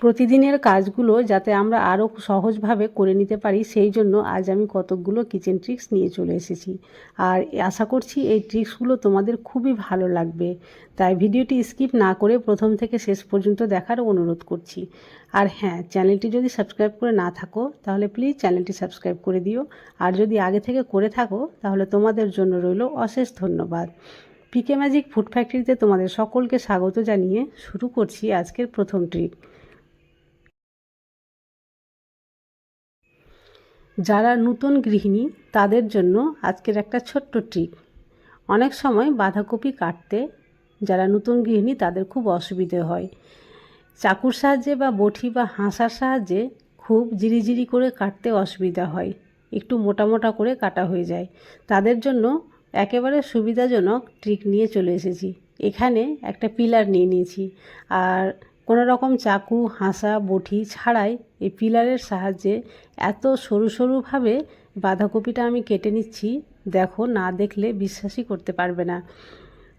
প্রতিদিনের কাজগুলো যাতে আমরা আরও সহজভাবে করে নিতে পারি, সেই জন্য আজ আমি কতকগুলো কিচেন ট্রিক্স নিয়ে চলে এসেছি। আর আশা করছি এই ট্রিক্সগুলো তোমাদের খুবই ভালো লাগবে। তাই ভিডিওটি স্কিপ না করে প্রথম থেকে শেষ পর্যন্ত দেখার অনুরোধ করছি। আর হ্যাঁ চ্যানেলটি যদি সাবস্ক্রাইব করে না থাকো, তাহলে প্লিজ চ্যানেলটি সাবস্ক্রাইব করে দিও। আর যদি আগে থেকে করে থাকো, তাহলে তোমাদের জন্য রইল অশেষ ধন্যবাদ। পিকে ম্যাজিক ফুড ফ্যাক্টরিতে তোমাদের সকলকে স্বাগত জানিয়ে শুরু করছি আজকের প্রথম ট্রিক যারা নতুন গৃহিণী, তাদের জন্য আজকের একটা ছোট্ট ট্রিক অনেক সময় বাঁধাকপি কাটতে যারা নতুন গৃহিণী, তাদের খুব অসুবিধে হয়। চাকুর সাহায্যে বা বটি বা হাঁসার সাহায্যে খুব জিরিজিরি করে কাটতে অসুবিধা হয়। একটু মোটা মোটা করে কাটা হয়ে যায়। তাদের জন্য একেবারে সুবিধাজনক ট্রিক নিয়ে চলে এসেছি। এখানে একটা পিলার নিয়ে নিয়েছি। আর কোনো রকম চাকু, হাঁসা বটি ছাড়াই এই পিলারের সাহায্যে এত সরু সরুভাবে বাঁধাকপিটা আমি কেটে নিচ্ছি, দেখো না দেখলে বিশ্বাসই করতে পারবে না।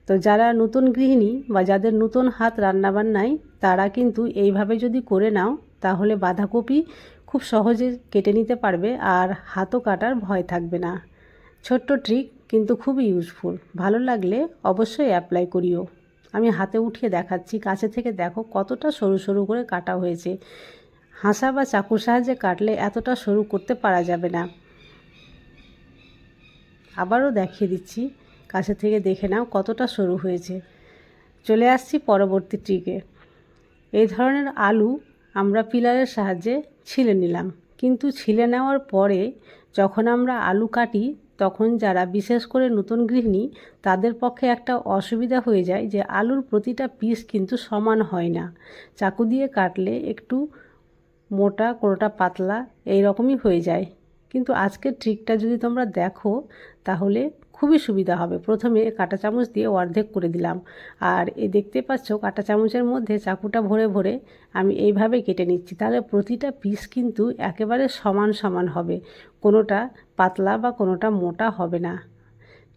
তো যারা নতুন গৃহিণী বা যাদের নতুন হাত রান্নাবান্নায় তারা কিন্তু এইভাবে যদি করে নাও, তাহলে বাঁধাকপি খুব সহজে কেটে নিতে পারবে আর হাতও কাটার ভয় থাকবে না। ছোট্ট ট্রিক কিন্তু খুবই ইউজফুল ভালো লাগলে অবশ্যই অ্যাপ্লাই করিও। আমি হাতে উঠিয়ে দেখাচ্ছি। কাছে থেকে দেখো কতটা সরু সরু করে কাটা হয়েছে। হাঁসা বা চাকুর সাহায্যে কাটলে এতটা সরু করতে পারা যাবে না। আবারও দেখিয়ে দিচ্ছি। কাছে থেকে দেখে নাও কতটা সরু হয়েছে। চলে আসছি পরবর্তী ট্রিকে। এই ধরনের আলু আমরা পিলারের সাহায্যে ছিলে নিলাম। কিন্তু ছিলে নেওয়ার পরে যখন আমরা আলু কাটি তখন যারা বিশেষ করে নতুন গৃহিণী, তাদের পক্ষে একটা অসুবিধা হয়ে যায় যে আলুর প্রতিটা পিস কিন্তু সমান হয় না। চাকু দিয়ে কাটলে একটু মোটা, কোনোটা পাতলা এই রকমই হয়ে যায়। কিন্তু আজকের ট্রিকটা যদি তোমরা দেখো, তাহলে খুবই সুবিধা হবে। প্রথমে কাঁটা চামচ দিয়ে অর্ধেক করে দিলাম। আর এ দেখতে পাচ্ছ, কাঁটা চামচের মধ্যে চাকুটা ভরে ভরে আমি এইভাবে কেটে নিচ্ছি। তাহলে প্রতিটা পিস কিন্তু একেবারে সমান সমান হবে। কোনোটা পাতলা বা কোনোটা মোটা হবে না।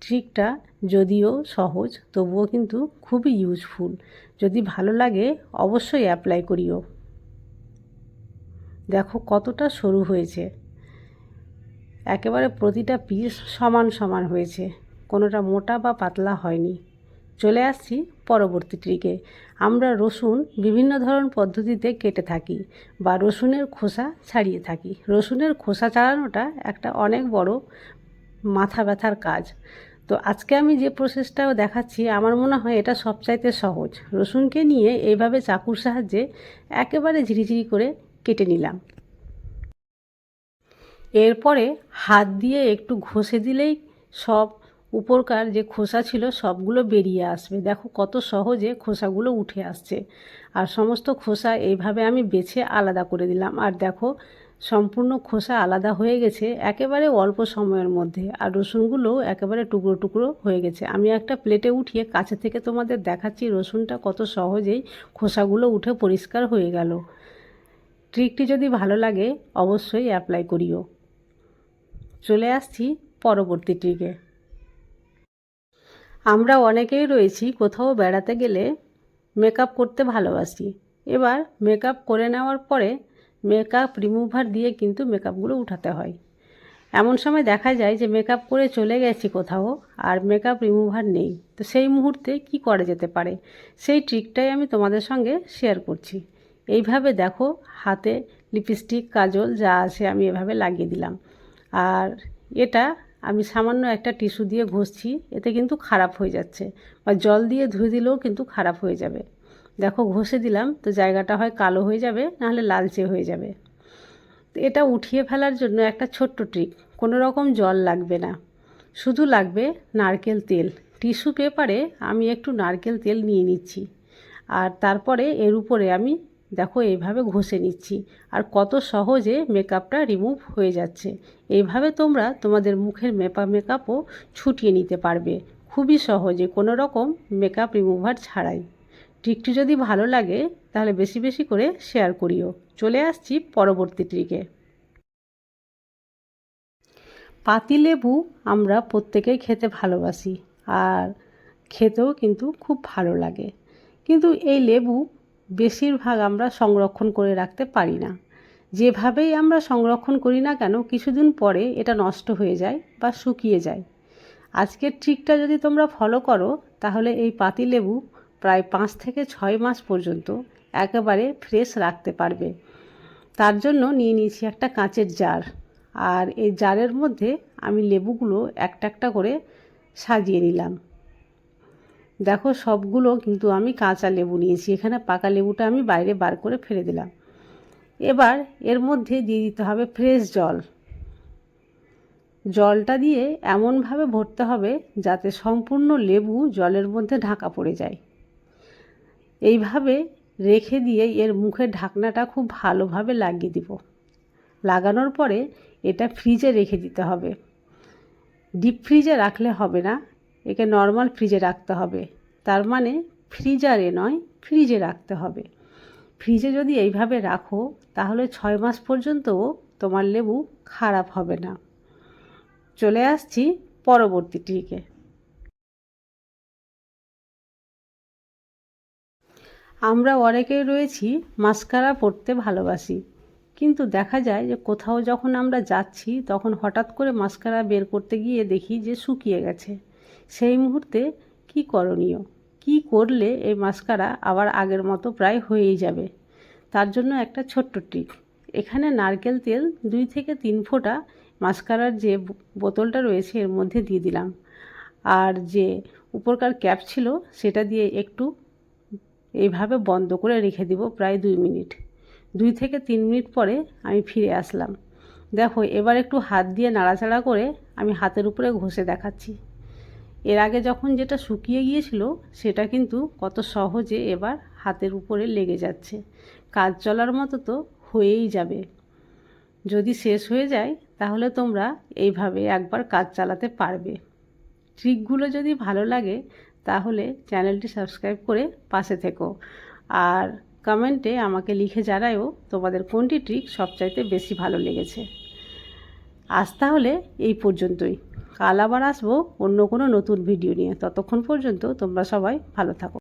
ট্রিকটা যদিও সহজ, তবুও কিন্তু খুবই ইউজফুল যদি ভালো লাগে, অবশ্যই অ্যাপ্লাই করিও। দেখো কতটা সরু হয়েছে। একেবারে প্রতিটা পিস সমান সমান হয়েছে। কোনোটা মোটা বা পাতলা হয়নি। চলে আসছি পরবর্তী ট্রিকে। আমরা রসুন বিভিন্ন ধরন পদ্ধতিতে কেটে থাকি বা রসুনের খোসা ছাড়িয়ে থাকি। রসুনের খোসা ছাড়ানোটা একটা অনেক বড় মাথা ব্যথার কাজ। তো আজকে আমি যে প্রসেসটাও দেখাচ্ছি, আমার মনে হয় এটা সবচাইতে সহজ। রসুনকে নিয়ে এইভাবে চাকুর সাহায্যে একেবারে ঝিরিঝিরি করে কেটে নিলাম। এরপরে হাত দিয়ে একটু ঘষে দিলেই সব উপরকার যে খোসা ছিল সবগুলো বেরিয়ে আসবে। দেখো কত সহজে খোসাগুলো উঠে আসছে। আর সমস্ত খোসা এইভাবে আমি বেছে আলাদা করে দিলাম। আর দেখো সম্পূর্ণ খোসা আলাদা হয়ে গেছে একেবারে অল্প সময়ের মধ্যে। আর রসুনগুলো একেবারে টুকরো টুকরো হয়ে গেছে। আমি একটা প্লেটে উঠিয়ে কাছে থেকে তোমাদের দেখাচ্ছি রসুনটা কত সহজেই খোসাগুলো উঠে পরিষ্কার হয়ে গেল। ট্রিকটি যদি ভালো লাগে অবশ্যই অ্যাপ্লাই করিও। চলে আসছি পরবর্তী ট্রিকে আমরা অনেকেই রয়েছি কোথাও বেড়াতে গেলে মেকআপ করতে ভালোবাসি। এবার মেকআপ করে নেওয়ার পরে মেকআপ রিমুভার দিয়ে কিন্তু মেকআপগুলো উঠাতে হয়। এমন সময় দেখা যায় যে মেকআপ করে চলে গেছি কোথাও আর মেকআপ রিমুভার নেই। তো সেই মুহূর্তে কি করা যেতে পারে? সেই ট্রিকটাই আমি তোমাদের সঙ্গে শেয়ার করছি। এইভাবে দেখো, হাতে লিপস্টিক, কাজল যা আছে আমি এভাবে লাগিয়ে দিলাম। আর এটা আমি সামান্য একটা টিস্যু দিয়ে ঘষছি, এতে কিন্তু খারাপ হয়ে যাচ্ছে বা জল দিয়ে ধুয়ে দিলেও কিন্তু খারাপ হয়ে যাবে। দেখো, ঘষে দিলাম, তো জায়গাটা হয় কালো হয়ে যাবে, নাহলে লালচে হয়ে যাবে। এটা উঠিয়ে ফেলার জন্য একটা ছোট্ট ট্রিক কোনো রকম জল লাগবে না। শুধু লাগবে নারকেল তেল। টিস্যু পেপারে আমি একটু নারকেল তেল নিয়ে নিচ্ছি। আর তারপরে এর উপরে আমি দেখো, এইভাবে ঘষে নিচ্ছি। আর কত সহজে মেকআপটা রিমুভ হয়ে যাচ্ছে। এইভাবে তোমরা তোমাদের মুখের মেপা মেকআপও ছুটিয়ে নিতে পারবে। খুবই সহজে, কোনো রকম মেকআপ রিমুভার ছাড়াই। ট্রিকটি যদি ভালো লাগে, তাহলে বেশি বেশি করে শেয়ার করিও। চলে আসছি পরবর্তী ট্রিকে পাতিলেবু আমরা প্রত্যেকেই খেতে ভালোবাসি, আর খেতেও কিন্তু খুব ভালো লাগে। কিন্তু এই লেবু বেশিরভাগ আমরা সংরক্ষণ করে রাখতে পারি না। যেভাবেই আমরা সংরক্ষণ করি না কেন, কিছুদিন পরে এটা নষ্ট হয়ে যায় বা শুকিয়ে যায়। আজকের ট্রিকটা যদি তোমরা ফলো করো, তাহলে এই পাতিলেবু প্রায় পাঁচ থেকে ছয় মাস পর্যন্ত একেবারে ফ্রেশ রাখতে পারবে। তার জন্য নিয়ে নিয়েছি একটা কাঁচের জার। আর এই জারের মধ্যে আমি লেবুগুলো একটা একটা করে সাজিয়ে নিলাম। দেখো সবগুলো কিন্তু আমি কাঁচা লেবু নিয়েছি। এখানে পাকা লেবুটা আমি বাইরে বার করে ফেলে দিলাম। এবার এর মধ্যে দিয়ে দিতে হবে ফ্রেশ জল। জলটা দিয়ে এমনভাবে ভরতে হবে যাতে সম্পূর্ণ লেবু জলের মধ্যে ঢাকা পড়ে যায়। এইভাবে রেখে দিয়ে এর মুখের ঢাকনাটা খুব ভালোভাবে লাগিয়ে দিব। লাগানোর পরে এটা ফ্রিজে রেখে দিতে হবে। ডিপ ফ্রিজে রাখলে হবে না। একে নর্মাল ফ্রিজে রাখতে হবে। তার মানে ফ্রিজারে নয় ফ্রিজে রাখতে হবে। ফ্রিজে যদি এইভাবে রাখো, তাহলে ছয় মাস পর্যন্তও তোমার লেবু খারাপ হবে না। চলে আসছি পরবর্তী ট্রিকে। আমরা অনেকেই রয়েছি মাস্কারা পরতে ভালোবাসি, কিন্তু দেখা যায় যে কোথাও যখন আমরা যাচ্ছি, তখন হঠাৎ করে মাস্কারা বের করতে গিয়ে দেখি যে শুকিয়ে গেছে। সেই মুহূর্তে কি করণীয়? কি করলে এই মাস্কারা আবার আগের মতো প্রায় হয়েই যাবে? তার জন্য একটা ছোট্ট ট্রিক এখানে নারকেল তেল দুই থেকে তিন ফোঁটা মাস্কারার যে বোতলটা রয়েছে এর মধ্যে দিয়ে দিলাম। আর যে উপরকার ক্যাপ ছিল সেটা দিয়ে একটু এইভাবে বন্ধ করে রেখে দিব প্রায় দুই মিনিট। দুই থেকে তিন মিনিট পরে আমি ফিরে আসলাম। দেখো, এবার একটু হাত দিয়ে নাড়াচাড়া করে আমি হাতের উপরে ঘষে দেখাচ্ছি। এর আগে যখন যেটা শুকিয়ে গিয়েছিল, সেটা কিন্তু কত সহজে এবার হাতের উপরে লেগে যাচ্ছে। কাজ চলার মতো তো হয়েই যাবে। যদি শেষ হয়ে যায়, তাহলে তোমরা এইভাবে একবার কাজ চালাতে পারবে। ট্রিকগুলো যদি ভালো লাগে, তাহলে চ্যানেলটি সাবস্ক্রাইব করে পাশে থেকো। আর কমেন্টে আমাকে লিখে জানায়ও তোমাদের কোনটি ট্রিক সবচাইতে বেশি ভালো লেগেছে। আজ তাহলে এই পর্যন্তই। কাল আবার আসব অন্য কোনো নতুন ভিডিও নিয়ে। ততক্ষণ পর্যন্ত তোমরা সবাই ভালো থাকো।